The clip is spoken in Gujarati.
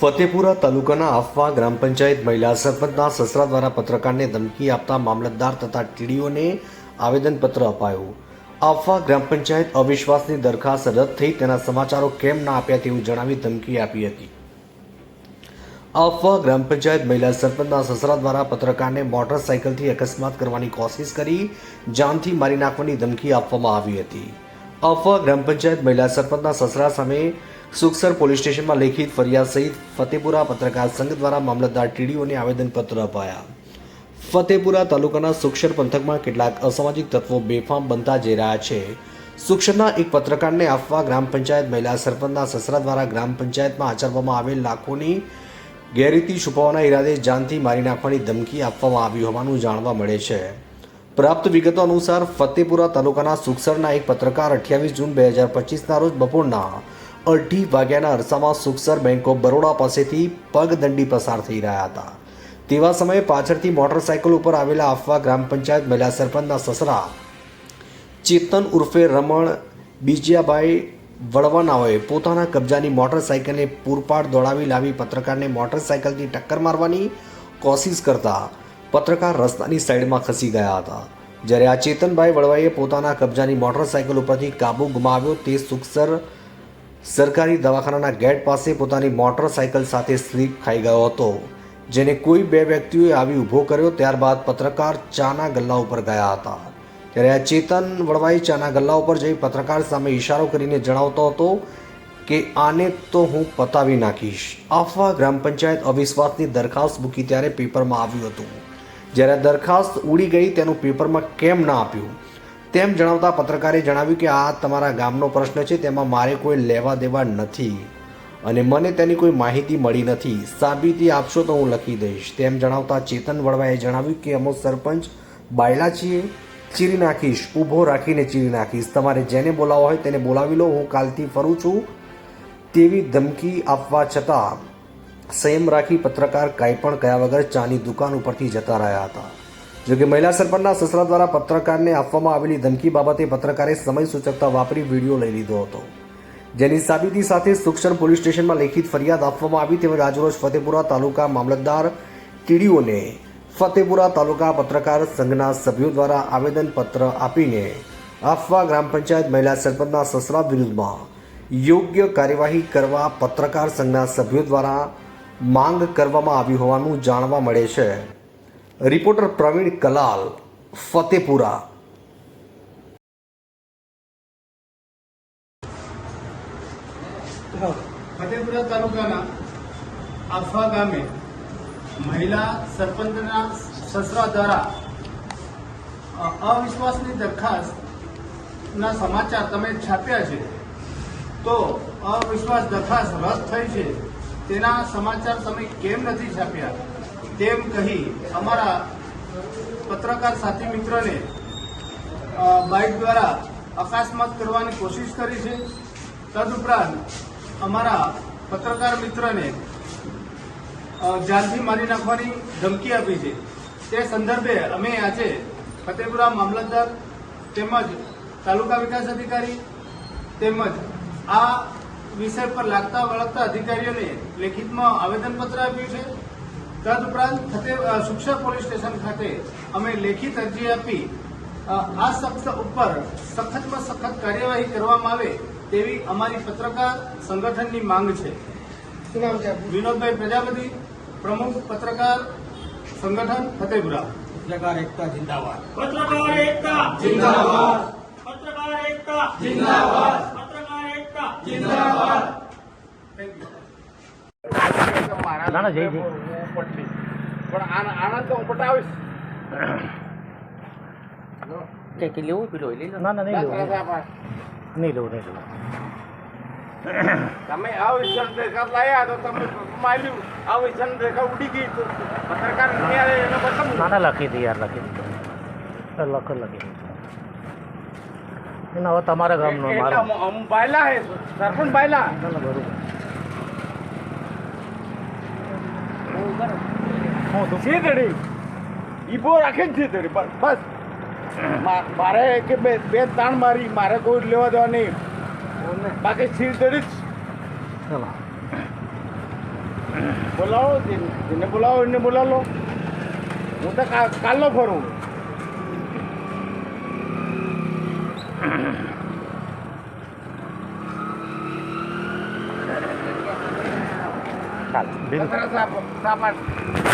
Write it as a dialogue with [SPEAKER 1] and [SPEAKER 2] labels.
[SPEAKER 1] ફતેપુરા તાલુકાના આફવા ગ્રામ પંચાયત મહિલા સરપંચના સસરા દ્વારા પત્રકારને ધમકી આપતા મામલતદાર તથા ટીડીઓને આવેદનપત્ર અપાયું. આફવા ગ્રામ પંચાયત અવિશ્વાસની દરખાસ્ત રદ થઈ તેના સમાચારો કેમ ના આપ્યા તેવું જણાવી ધમકી આપી હતી. આફવા ગ્રામ પંચાયત મહિલા સરપંચના સસરા દ્વારા પત્રકારને મોટરસાયકલથી અકસ્માત કરવાની કોશિશ કરી જાનથી મારી નાખવાની ધમકી આપવામાં આવી હતી. આફવા ગ્રામ પંચાયત મહિલા સરપંચના સસરા સામે સુખસર પોલીસ સ્ટેશનમાં લેખિત ફરિયાદ સહિત ફતેપુરા પત્રકાર સંઘ દ્વારા મામલતદાર ટીડીઓને આવેદનપત્ર અપાયા. ફતેપુરા તાલુકાના સુક્ષર પંથકમાં કેટલાક અસામાજિક તત્વો બેફામ બનતા જઈ રહ્યા છે. સુક્ષરના એક પત્રકારને આપવા ગ્રામ પંચાયત મહિલા સરપંચના સસરા દ્વારા ગ્રામ પંચાયતમાં આચરવામાં આવેલ લાખોની ગેરરીતિ છુપાવવાના ઈરાદે જાનથી મારી નાખવાની ધમકી આપવામાં આવી હોવાનું જાણવા મળે છે. પ્રાપ્ત વિગતો અનુસાર ફતેપુરા તાલુકાના સુક્ષરના એક પત્રકાર અઠ્યાવીસ જૂન બે હજાર પચીસના રોજ બપોરના અઢી વાગ્યાના અરસામાં સુખસર બેંક ઓફ બરોડા પાસેથી પગદંડી પસાર થઈ રહ્યા હતા. તેવા સમયે પાછળથી મોટરસાયકલ ઉપર આવેલા આફવા ગ્રામ પંચાયત મહિલા સરપંચના સસરા ચેતન ઉર્ફે રમણ બીજિયાભાઈ વળવાનાઓએ પોતાના કબજાની મોટરસાયકલને પૂરપાટ દોડાવી લાવી પત્રકારને મોટરસાયકલથી ટક્કર મારવાની કોશિશ કરતા પત્રકાર રસ્તાની સાઈડમાં ખસી ગયા હતા. જ્યારે આ ચેતનભાઈ વળવાઈએ પોતાના કબજાની મોટરસાયકલ ઉપરથી કાબુ ગુમાવ્યો તે સુખસર સરકારી દવાખાનાના ગેટ પાસે પોતાની મોટરસાયકલ સાથે સ્લીપ ખાઈ ગયો હતો, જેને કોઈ બે વ્યક્તિઓએ આવી ઊભો કર્યો ત્યારબાદ પત્રકાર ચાના ગલ્લા ઉપર ગયા હતા. ત્યારે આ ચેતન વળવાઈ ચાના ગલ્લા ઉપર જઈ પત્રકાર સામે ઇશારો કરીને જણાવતો હતો કે, આને તો હું પતાવી નાખીશ. આફવા ગ્રામ પંચાયત અવિશ્વાસની દરખાસ્ત મૂકી ત્યારે પેપરમાં આવ્યું હતું. જ્યારે દરખાસ્ત ઉડી ગઈ તેનું પેપરમાં કેમ ના આપ્યું? તેમ જણાવતા પત્રકારે જણાવ્યું કે આ તમારા ગામનો પ્રશ્ન છે, તેમાં મારે કોઈ લેવા દેવા નથી અને મને તેની કોઈ માહિતી મળી નથી. સાબિતી આપશો તો હું લખી દઈશ. તેમ જણાવતા ચેતન વડવાએ જણાવ્યું કે અમો સરપંચ બાયલા છીએ ચીરી નાખીશ. ઊભો રાખીને ચીરી નાખીશ. તમારે જેને બોલાવવા હોય તેને બોલાવી લો. હું કાલથી ફરું છું તેવી ધમકી આપવા છતાં સંયમ રાખી પત્રકાર કાંઈ પણ કયા વગર ચાની દુકાન ઉપરથી જતા રહ્યા હતા. જોકે મહિલા સરપંચના સસરા દ્વારા પત્રકારને આપવામાં આવેલી ધમકી બાબતે પત્રકારે સમય સૂચકતા વાપરી વીડિયો લઈ લીધો હતો. જેની સાબિતી સાથે સુક્ષણ પોલીસ સ્ટેશનમાં લેખિત ફરિયાદ આપવામાં આવી તેમજ આજરોજ ફતેપુરા તાલુકા મામલતદાર ટીડીઓને ફતેપુરા તાલુકા પત્રકાર સંઘના સભ્યો દ્વારા આવેદનપત્ર આપીને આફવા ગ્રામ પંચાયત મહિલા સરપંચના સસરા વિરુદ્ધમાં યોગ્ય કાર્યવાહી કરવા પત્રકાર સંઘના સભ્યો દ્વારા માંગ કરવામાં આવી હોવાનું જાણવા મળે છે. રિપોર્ટર પ્રવીણ કલાલ ફતેપુરા
[SPEAKER 2] ફતેપુરા તાલુકાના આફા ગામે મહિલા સરપંચના સસરા દ્વારા અવિશ્વાસની દરખાસ્તના સમાચાર તમે છાપ્યા છે. તો અવિશ્વાસ દરખાસ્ત રદ થઈ છે. તેના સમાચાર તમે કેમ નથી છાપ્યા? તેમ કહી અમારા પત્રકાર સાથી મિત્રને બાઇક દ્વારા અકસ્માત કરવાની કોશિશ કરી છે. તદુપરાંત અમારા પત્રકાર મિત્રને જાનથી મારી નાખવાની ધમકી આપી છે. તે સંદર્ભે અમે આજે ફતેપુરા મામલતદાર તેમજ તાલુકા વિકાસ અધિકારી તેમજ આ વિષય પર લાગતા વળગતા અધિકારીઓને લેખિતમાં આવેદનપત્ર આપ્યું છે. તદુપરાંત ફતે અ, સુક્ષા પોલીસ સ્ટેશન ખાતે અમે લેખિત અરજી આપી આ શખ્સ ઉપર સખતમાં સખત કાર્યવાહી કરવામાં આવે તેવી અમારી પત્રકાર સંગઠનની માંગ છે. વિનોદભાઈ પ્રજાપતિ પ્રમુખ પત્રકાર સંગઠન ફતેપુરા.
[SPEAKER 3] પત્રકાર એકતા જિંદાબાદ.
[SPEAKER 4] પત્રકાર એકતા
[SPEAKER 2] જિંદાબાદ.
[SPEAKER 4] પત્રકાર એકતા
[SPEAKER 2] જિંદાબાદ.
[SPEAKER 4] પત્રકાર એકતા.
[SPEAKER 2] જિંદાબાદ.
[SPEAKER 3] ના ના જય જય.
[SPEAKER 2] પણ આનંદ હું પટાવીશ.
[SPEAKER 3] કે કે લેવું પેલો લઈ લો. ના ના નહીં લેવું. નહીં લેવું નહીં લેવું.
[SPEAKER 2] તમે વિષય રેખા લાયા તો તમે માલ્યું વિષય રેખા ઉડી ગઈ તો પત્રકાર નહીં આવે એને બતાવું
[SPEAKER 3] ના ના લખી દે યાર લખી દે. લખ લખી દે. એના હવે તમારા ગામનો મારો
[SPEAKER 2] બાયલા હે સરપંચ બાયલા.
[SPEAKER 3] ના બરોબર
[SPEAKER 2] સીધડી ઈબો રાખે ને સીધડી બસ મારે કે બે બે તાણ મારી મારે કોઈ લેવા દેવા નહીં બાકી સીધડી જ.
[SPEAKER 3] ચલો.
[SPEAKER 4] બોલાવો જેને બોલાવો એને બોલાવો. હું તો કા- કાલનો ફરું.
[SPEAKER 3] Binta. Masarap
[SPEAKER 4] sa, sapat.